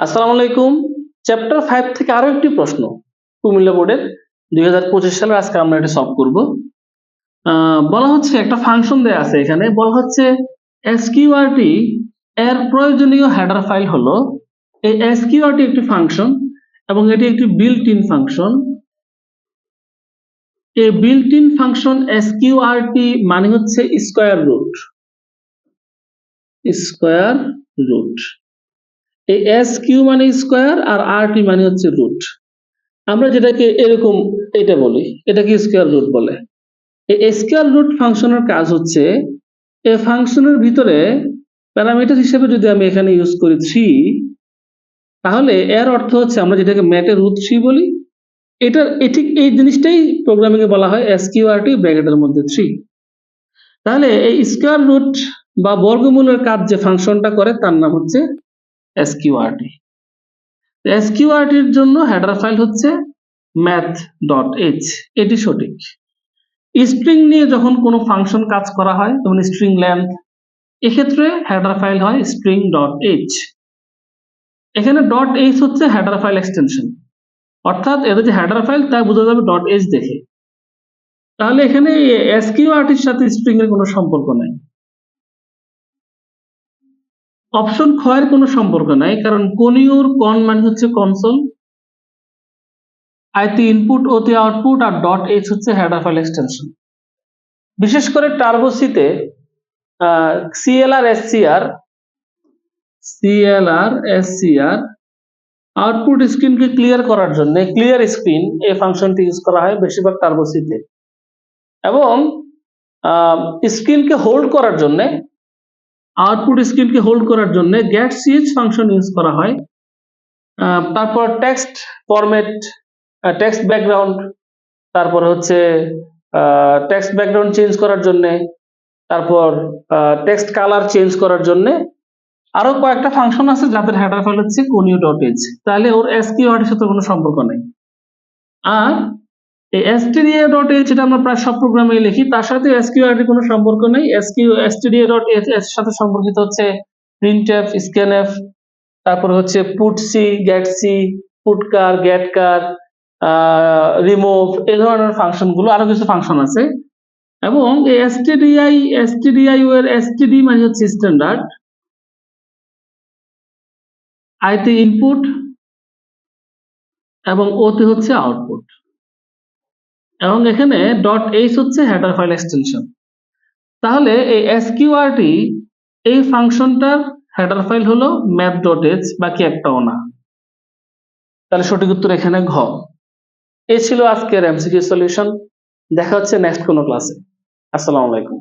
আসসালামু আলাইকুম। Chapter five থেকে আরও একটি প্রশ্ন। কুমিল্লা বোর্ডের দুই হাজার পঁচিশ সালে আজকে আমরা এটা সলভ করব। বলা হচ্ছে একটা ফাংশন দেয়া আছে এখানে। বলা হচ্ছে এসকিউআরটি এর প্রয়োজনীয় হেডার ফাইল হলো এই এসকিউআরটি একটি ফাংশন এবং এটি একটি বিল্ট ইন ফাংশন এই বিল্ট ইন ফাংশন এসকিউআরটি মানে হচ্ছে স্কোয়ার রুট স্কোয়ার রুট এই এস কিউ মানে স্কোয়ার আর আর টি মানে হচ্ছে রুট। আমরা যেটাকে এরকম এটা বলি, এটাকে স্কোয়ার রুট বলে। এই স্কোয়ার রুট ফাংশনের কাজ হচ্ছে, এই ফাংশনের ভিতরে প্যারামিটার হিসেবে যদি আমি এখানে ইউজ করি থ্রি তাহলে এর অর্থ হচ্ছে আমরা যেটাকে ম্যাটের রুট থ্রি বলি, এটার, এ ঠিক এই জিনিসটাই প্রোগ্রামিং এ বলা হয় এস কিউ আর টি ব্র্যাকেটের মধ্যে থ্রি তাহলে এই স্কোয়ার রুট বা বর্গমূলের কাজ যে ফাংশনটা করে, তার নাম হচ্ছে এসকিউআরটি। এসকিউআরটির জন্য হেডার ফাইল হচ্ছে ম্যাথ ডট এইচ এটি সঠিক। স্ট্রিং নিয়ে যখন কোনো ফাংশন কাজ করা হয়, যেমন স্ট্রিং লেন্থ এক্ষেত্রে হেডার ফাইল হয় স্ট্রিং ডট এইচ এখানে. ডট এইচ হচ্ছে হেডার ফাইল এক্সটেনশন অর্থাৎ এটা যে হেডার ফাইল তা বোঝা যাবে. ডট এইচ দেখে। তাহলে এখানে এসকিউআরটির সাথে স্ট্রিং এর কোনো সম্পর্ক নাই। অপশন ক্ষয়ের কোনো সম্পর্ক নাই, কারণ কোনিউর কন মানে হচ্ছে কনসোল আইতে ইনপুট ওতে আউটপুট আর ডট এইচ হচ্ছে হেডার ফাইল এক্সটেনশন বিশেষ করে টার্বোসিতে CLR SCR CLR SCR output স্ক্রিনকে clear করার জন্য ক্লিয়ার স্ক্রিন এই ফাংশনটি ইউজ করা হয় বেশিরভাগ টার্বোসিতে এবং স্ক্রিনকে হোল্ড করার জন্য আউটপুট স্ক্রিনকে হোল্ড করার জন্য গেট সিএচ ফাংশন ইউজ করা হয়। তারপর টেক্সট ফরম্যাট টেক্সট ব্যাকগ্রাউন্ড তারপর হচ্ছে টেক্সট ব্যাকগ্রাউন্ড চেঞ্জ করার জন্য, তারপর টেক্সট কালার চেঞ্জ করার জন্য আরও কয়েকটা ফাংশন আছে যাদের হেডার ফাইল হচ্ছে কোনিউ ডট এইচ তাহলে ওর এসকিউআর এর সাথে কোনো সম্পর্ক নেই। আর এই এসটিডিএ ডট এইচ এটা আমরা প্রায় সব প্রোগ্রামে লিখি, তার সাথে এসকিউআর এর কোনো সম্পর্ক নেই। এসকিউ এসটিডিএ ডট এইচ এর সাথে সম্পর্কিত হচ্ছে প্রিন্টএফ স্ক্যানএফ তারপর হচ্ছে পুটসি গেটসি পুটকার গেটকার রিমুভ এই ধরনের ফাংশনগুলো, আরও কিছু ফাংশন আছে। এবং এই এসটিডিআই এসটিডিআই এর এসটিডি মানে হচ্ছে স্ট্যান্ডার্ড আইতে ইনপুট এবং ওতে হচ্ছে আউটপুট এবং এখানে ডট এইচ হচ্ছে হেডার ফাইল এক্সটেনশন তাহলে এই এসকিউআরটি এই ফাংশনটার হেডার ফাইল হলো ম্যাপ ডট এইচ বাকি একটাও না। তাহলে সঠিক উত্তর এখানে ঘ। এই ছিল আজকের এমসিকিউ সলিউশন দেখা হচ্ছে নেক্সট কোনো ক্লাসে আসসালামু আলাইকুম।